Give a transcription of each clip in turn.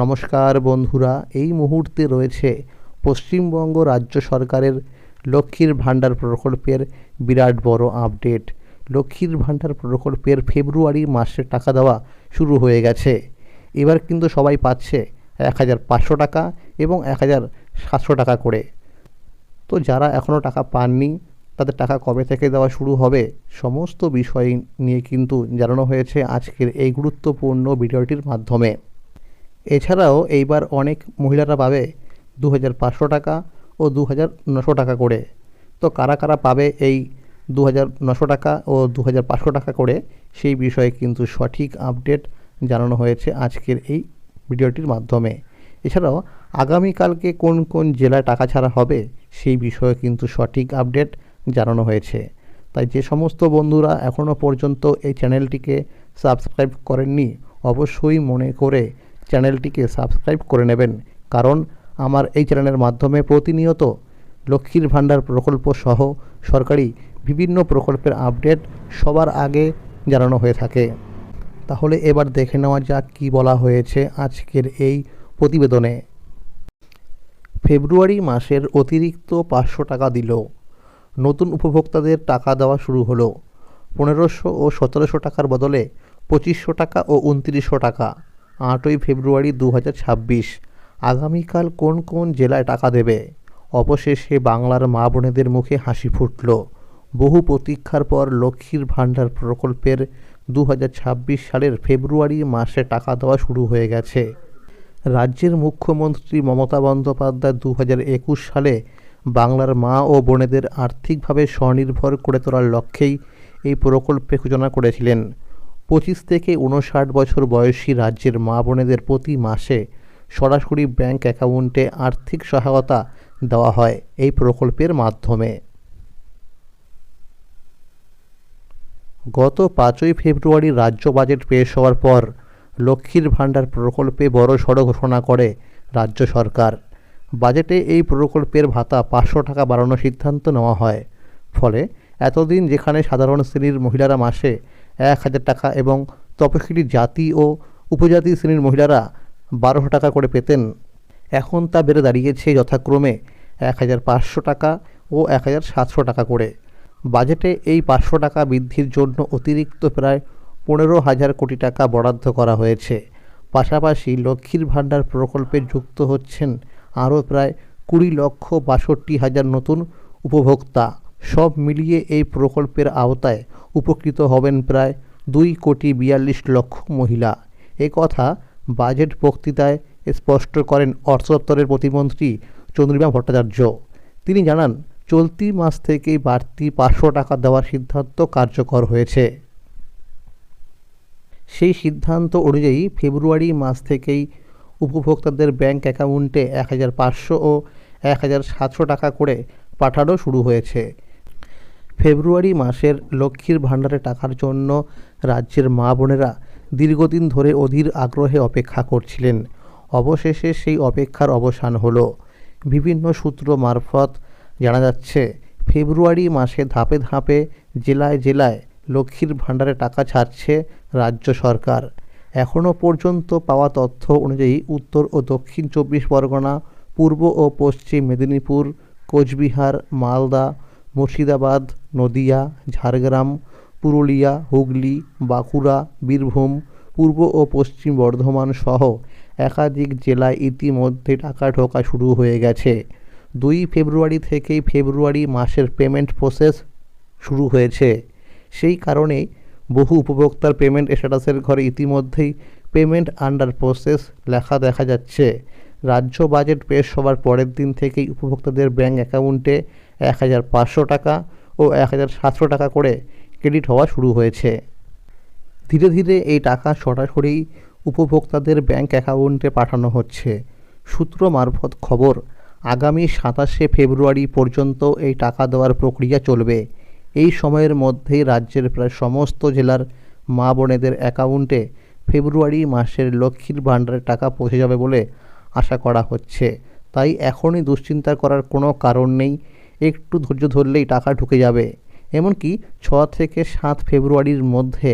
নমস্কার বন্ধুরা, এই মুহূর্তে রয়েছে পশ্চিমবঙ্গ রাজ্য সরকারের লক্ষ্মীর ভাণ্ডার প্রকল্পের বিরাট বড় আপডেট। লক্ষ্মীর ভাণ্ডার প্রকল্পের ফেব্রুয়ারি মাসে টাকা দেওয়া শুরু হয়ে গেছে। এবার কিন্তু সবাই পাচ্ছে এক হাজার পাঁচশো টাকা এবং এক হাজার সাতশো টাকা করে। তো যারা এখনও টাকা পাননি, তাদের টাকা কবে থেকে দেওয়া শুরু হবে, সমস্ত বিষয় নিয়ে কিন্তু জানানো হয়েছে আজকের এই গুরুত্বপূর্ণ ভিডিওটির মাধ্যমে। এছাড়াও এইবার অনেক মহিলারা পাবে দু হাজার পাঁচশো টাকা ও দু হাজার নশো টাকা করে। তো কারা কারা পাবে এই দু হাজার নশো টাকা ও দু হাজার পাঁচশো টাকা করে সেই বিষয়ে কিন্তু সঠিক আপডেট জানানো হয়েছে আজকের এই ভিডিওটির মাধ্যমে। এছাড়াও আগামীকালকে কোন কোন জেলায় টাকা ছাড়া হবে সেই বিষয়ে কিন্তু সঠিক আপডেট জানানো হয়েছে। তাই যে সমস্ত বন্ধুরা এখনও পর্যন্ত এই চ্যানেলটিকে সাবস্ক্রাইব করেননি, অবশ্যই মনে করে চ্যানেলটিকে সাবস্ক্রাইব করে নেবেন। কারণ আমার এই চ্যানেলের মাধ্যমে প্রতিনিয়ত লক্ষ্মীর ভাণ্ডার প্রকল্প সহ সরকারি বিভিন্ন প্রকল্পের আপডেট সবার আগে জানানো হয়ে থাকে। তাহলে এবার দেখে নেওয়া যাক কী বলা হয়েছে আজকের এই প্রতিবেদনে। ফেব্রুয়ারি মাসের অতিরিক্ত পাঁচশো টাকা দিল। নতুন উপভোক্তাদের টাকা দেওয়া শুরু হলো। পনেরোশো ও সতেরোশো টাকার বদলে পঁচিশশো টাকা ও উনত্রিশশো টাকা। আটই ফেব্রুয়ারি দু হাজার ছাব্বিশ। আগামীকাল কোন কোন জেলায় টাকা দেবে? অবশেষে বাংলার মা বোনেদের মুখে হাসি ফুটল। বহু প্রতীক্ষার পর লক্ষ্মীর ভাণ্ডার প্রকল্পের দু হাজার ছাব্বিশ সালের ফেব্রুয়ারি মাসে টাকা দেওয়া শুরু হয়ে গেছে। রাজ্যের মুখ্যমন্ত্রী মমতা বন্দ্যোপাধ্যায় দু একুশ সালে বাংলার মা ও বোনেদের আর্থিকভাবে স্বনির্ভর করে তোলার লক্ষ্যেই এই প্রকল্পের সূচনা করেছিলেন। পঁচিশ থেকে উনষাট বছর বয়সী রাজ্যের মা বোনেদের প্রতি মাসে সরাসরি ব্যাংক অ্যাকাউন্টে আর্থিক সহায়তা দেওয়া হয় এই প্রকল্পের মাধ্যমে। গত পাঁচই ফেব্রুয়ারি রাজ্য বাজেট পেশ হওয়ার পর লক্ষ্মীর ভাণ্ডার প্রকল্পে বড় সড়ো ঘোষণা করে রাজ্য সরকার। বাজেটে এই প্রকল্পের ভাতা পাঁচশো টাকা বাড়ানোর সিদ্ধান্ত নেওয়া হয়। ফলে এতদিন যেখানে সাধারণ শ্রেণির মহিলারা মাসে এক হাজার টাকা এবং তপশিলি জাতি ও উপজাতি শ্রেণির মহিলারা বারোশো টাকা করে পেতেন। এখন তা বেড়ে দাঁড়িয়েছে যথাক্রমে এক হাজার পাঁচশো টাকা ও এক হাজার সাতশো টাকা করে। বাজেটে এই পাঁচশো টাকা বৃদ্ধির জন্য অতিরিক্ত প্রায় পনেরো হাজার কোটি টাকা বরাদ্দ করা হয়েছে। পাশাপাশি লক্ষ্মীর ভাণ্ডার প্রকল্পে যুক্ত হচ্ছেন আরও প্রায় কুড়ি লক্ষ বাষট্টি হাজার নতুন উপভোক্তা। সব মিলিয়ে এই প্রকল্পের আওতায় উপকৃত হবেন প্রায় দুই কোটি বিয়াল্লিশ লক্ষ মহিলা। এ কথা বাজেট বক্তৃতায় স্পষ্ট করেন অর্থ দপ্তরের প্রতিমন্ত্রী চন্দ্রিমা ভট্টাচার্য। তিনি জানান, চলতি মাস থেকেই বাড়তি পাঁচশো টাকা দেওয়ার সিদ্ধান্ত কার্যকর হয়েছে। সেই সিদ্ধান্ত অনুযায়ী ফেব্রুয়ারি মাস থেকেই উপভোক্তাদের ব্যাংক অ্যাকাউন্টে এক হাজার পাঁচশো ও এক হাজার সাতশো টাকা করে পাঠানো শুরু হয়েছে। ফেব্রুয়ারি মাসের লক্ষ্মীর ভাণ্ডারে টাকার জন্য রাজ্যের মা বোনেরা দীর্ঘদিন ধরে অধীর আগ্রহে অপেক্ষা করছিলেন। অবশেষে সেই অপেক্ষার অবসান হলো। বিভিন্ন সূত্র মারফত জানা যাচ্ছে, ফেব্রুয়ারি মাসে ধাপে ধাপে, জেলায় জেলায় লক্ষ্মীর ভাণ্ডারে টাকা ছাড়ছে রাজ্য সরকার। এখনও পর্যন্ত পাওয়া তথ্য অনুযায়ী উত্তর ও দক্ষিণ চব্বিশ পরগনা, পূর্ব ও পশ্চিম মেদিনীপুর, কোচবিহার, মালদা মুর্শিদাবাদ, নদিয়া, ঝাড়গ্রাম, পুরুলিয়া, হুগলি, বাঁকুড়া, বীরভূম, পূর্ব ও পশ্চিম বর্ধমান সহ একাধিক জেলায় ইতিমধ্যে টাকা ঢোকা শুরু হয়ে গেছে। দুই ফেব্রুয়ারি থেকেই ফেব্রুয়ারি মাসের পেমেন্ট প্রসেস শুরু হয়েছে। সেই কারণেই বহু উপভোক্তার পেমেন্ট স্ট্যাটাসের ঘরে ইতিমধ্যেই পেমেন্ট আন্ডার প্রসেস লেখা দেখা যাচ্ছে। রাজ্য বাজেট পেশ হওয়ার পরের দিন থেকেই উপভোক্তাদের ব্যাঙ্ক অ্যাকাউন্টে এক হাজার পাঁচশো টাকা ও এক হাজার সাতশো টাকা করে ক্রেডিট হওয়া শুরু হয়েছে। ধীরে ধীরে এই টাকা সরাসরি উপভোক্তাদের ব্যাংক অ্যাকাউন্টে পাঠানো হচ্ছে। সূত্র মারফত খবর, আগামী সাতাশে ফেব্রুয়ারি পর্যন্ত এই টাকা দেওয়ার প্রক্রিয়া চলবে। এই সময়ের মধ্যেই রাজ্যের প্রায় সমস্ত জেলার মা বোনেদের অ্যাকাউন্টে ফেব্রুয়ারি মাসের লক্ষ্মীর ভাণ্ডারের টাকা পৌঁছে যাবে বলে আশা করা হচ্ছে। তাই এখনই দুশ্চিন্তা করার কোনো কারণ নেই। একটু ধৈর্য ধরলেই টাকা ঢুকে যাবে। এমনকি ছ থেকে সাত ফেব্রুয়ারির মধ্যে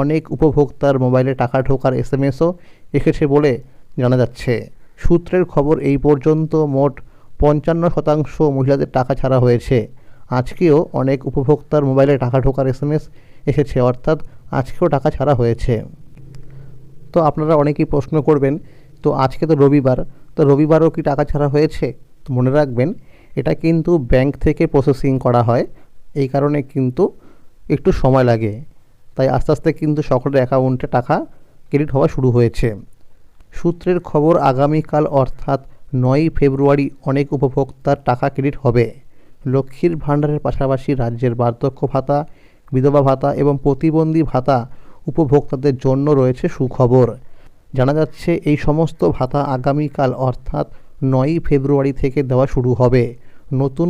অনেক উপভোক্তার মোবাইলে টাকা ঢোকার এস এম এসও এসেছে বলে জানা যাচ্ছে। সূত্রের খবর, এই পর্যন্ত মোট পঞ্চান্ন শতাংশ মহিলাদের টাকা ছাড়া হয়েছে। আজকেও অনেক উপভোক্তার মোবাইলে টাকা ঢোকার এসএমএস এসেছে, অর্থাৎ আজকেও টাকা ছাড়া হয়েছে। তো আপনারা অনেকেই প্রশ্ন করবেন, তো আজকে তো রবিবার, তো রবিবারও কি টাকা ছাড়া হয়েছে? তো মনে রাখবেন এটা কিন্তু ব্যাংক থেকে প্রসেসিং করা হয়। এই কারণে কিন্তু একটু সময় লাগে। তাই আস্তে আস্তে কিন্তু সকলের অ্যাকাউন্টে টাকা ক্রেডিট হওয়া শুরু হয়েছে। সূত্রের খবর, আগামীকাল অর্থাৎ নয়ই ফেব্রুয়ারি অনেক উপভোক্তার টাকা ক্রেডিট হবে। লক্ষ্মীর ভাণ্ডারের পাশাপাশি রাজ্যের বার্ধক্য ভাতা, বিধবা ভাতা এবং প্রতিবন্ধী ভাতা উপভোক্তাদের জন্য রয়েছে সুখবর। জানা যাচ্ছে, এই সমস্ত ভাতা আগামীকাল অর্থাৎ নয়ই ফেব্রুয়ারি থেকে দেওয়া শুরু হবে। নতুন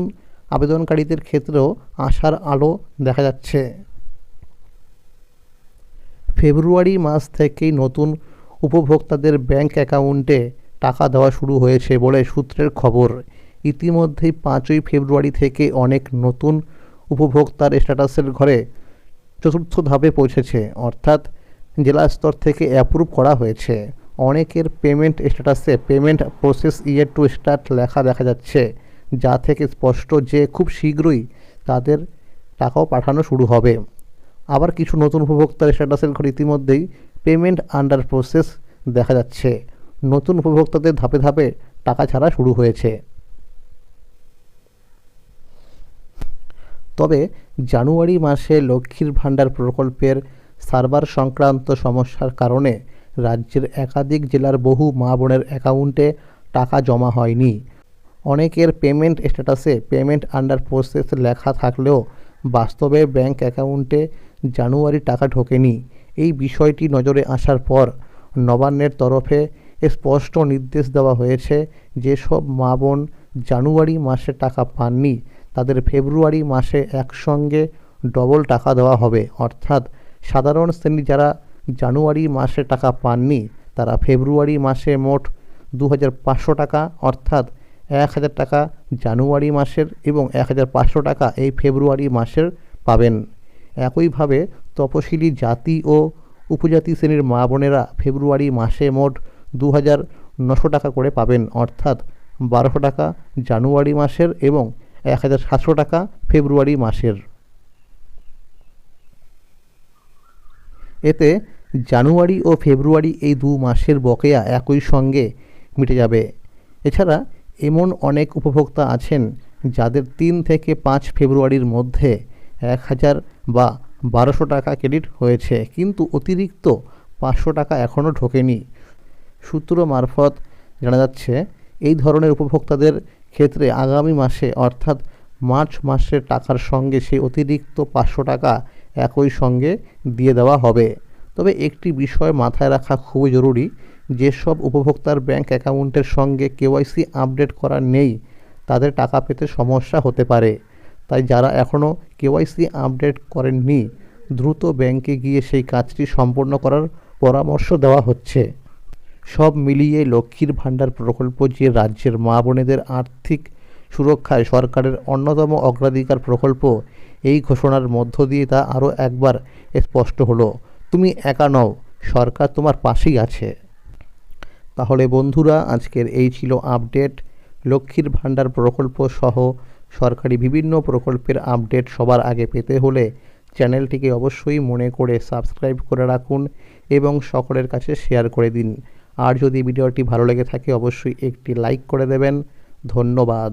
আবেদনকারীদের ক্ষেত্রেও আশার আলো দেখা যাচ্ছে। ফেব্রুয়ারি মাস থেকেই নতুন উপভোক্তাদের ব্যাংক অ্যাকাউন্টে টাকা দেওয়া শুরু হয়েছে বলে সূত্রের খবর। ইতিমধ্যেই পাঁচই ফেব্রুয়ারি থেকে অনেক নতুন উপভোক্তার স্ট্যাটাসের ঘরে চতুর্থ ধাপে পৌঁছেছে, অর্থাৎ জেলা স্তর থেকে অ্যাপ্রুভ করা হয়েছে। অনেকের পেমেন্ট স্ট্যাটাসে payment process yet to start লেখা দেখা যাচ্ছে, যা থেকে স্পষ্ট যে খুব শীঘ্রই তাদের টাকাও পাঠানো শুরু হবে। আবার কিছু নতুন উপভোক্তার স্ট্যাটাসের ঘরে ইতিমধ্যেই পেমেন্ট আন্ডার প্রসেস দেখা যাচ্ছে। নতুন উপভোক্তাদের ধাপে ধাপে টাকা ছাড়া শুরু হয়েছে। তবে জানুয়ারি মাসে লক্ষ্মীর ভাণ্ডার প্রকল্পের সার্ভার সংক্রান্ত সমস্যার কারণে রাজ্যের একাধিক জেলার বহু মা বোনের অ্যাকাউন্টে টাকা জমা হয়নি। অনেকের পেমেন্ট স্ট্যাটাসে পেমেন্ট আন্ডার প্রসেস লেখা থাকলেও বাস্তবে ব্যাংক অ্যাকাউন্টে জানুয়ারি টাকা ঢোকেনি। এই বিষয়টি নজরে আসার পর নবান্নের তরফে স্পষ্ট নির্দেশ দেওয়া হয়েছে যেসব মা বোন জানুয়ারি মাসে টাকা পাননি, তাদের ফেব্রুয়ারি মাসে একসঙ্গে ডবল টাকা দেওয়া হবে। অর্থাৎ সাধারণ শ্রেণি যারা জানুয়ারি মাসে টাকা পাননি। তারা ফেব্রুয়ারি মাসে মোট দু হাজার পাঁচশো টাকা, অর্থাৎ এক হাজার টাকা জানুয়ারি মাসের এবং এক হাজার পাঁচশো টাকা এই ফেব্রুয়ারি মাসের পাবেন। একইভাবে তপশিলি জাতি ও উপজাতি শ্রেণির মা বোনেরা ফেব্রুয়ারি মাসে মোট দু হাজার নশো টাকা করে পাবেন, অর্থাৎ বারোশো টাকা জানুয়ারি মাসের এবং এক হাজার সাতশো টাকা ফেব্রুয়ারি মাসের। এতে জানুয়ারি ও ফেব্রুয়ারি এই দু মাসের বকেয়া একই সঙ্গে মিটে যাবে। এছাড়া এমন অনেক উপভোক্তা আছেন যাদের তিন থেকে পাঁচ ফেব্রুয়ারির মধ্যে এক হাজার বা বারোশো টাকা ক্রেডিট হয়েছে, কিন্তু অতিরিক্ত পাঁচশো টাকা এখনও ঢোকেনি। সূত্র মারফত জানা যাচ্ছে, এই ধরনের উপভোক্তাদের ক্ষেত্রে আগামী মাসে অর্থাৎ মার্চ মাসের টাকার সঙ্গে সেই অতিরিক্ত পাঁচশো টাকা একই সঙ্গে দিয়ে দেওয়া হবে। তবে একটি বিষয় মাথায় রাখা খুবই জরুরি, যেসব উপভোক্তার ব্যাংক অ্যাকাউন্টের সঙ্গে কেওয়াইসি আপডেট করা নেই, তাদের টাকা পেতে সমস্যা হতে পারে। তাই যারা এখনও কেওয়াইসি আপডেট করেননি, দ্রুত ব্যাংকে গিয়ে সেই কাজটি সম্পন্ন করার পরামর্শ দেওয়া হচ্ছে। সব মিলিয়ে লক্ষ্মীর ভাণ্ডার প্রকল্প যে রাজ্যের মা বোনেদের আর্থিক সুরক্ষায় সরকারের অন্যতম অগ্রাধিকার প্রকল্প, এই ঘোষণার মধ্য দিয়ে তা আরও একবার স্পষ্ট হলো। তুমি একা নও, সরকার তোমার পাশেই আছে। তাহলে বন্ধুরা, আজকের এই ছিল আপডেট। লক্ষ্মীর ভাণ্ডার প্রকল্প সহ সরকারি বিভিন্ন প্রকল্পের আপডেট সবার আগে পেতে হলে চ্যানেলটিকে অবশ্যই মনে করে সাবস্ক্রাইব করে রাখুন এবং সকলের কাছে শেয়ার করে দিন। আর যদি ভিডিওটি ভালো লেগে থাকে, অবশ্যই একটি লাইক করে দেবেন। ধন্যবাদ।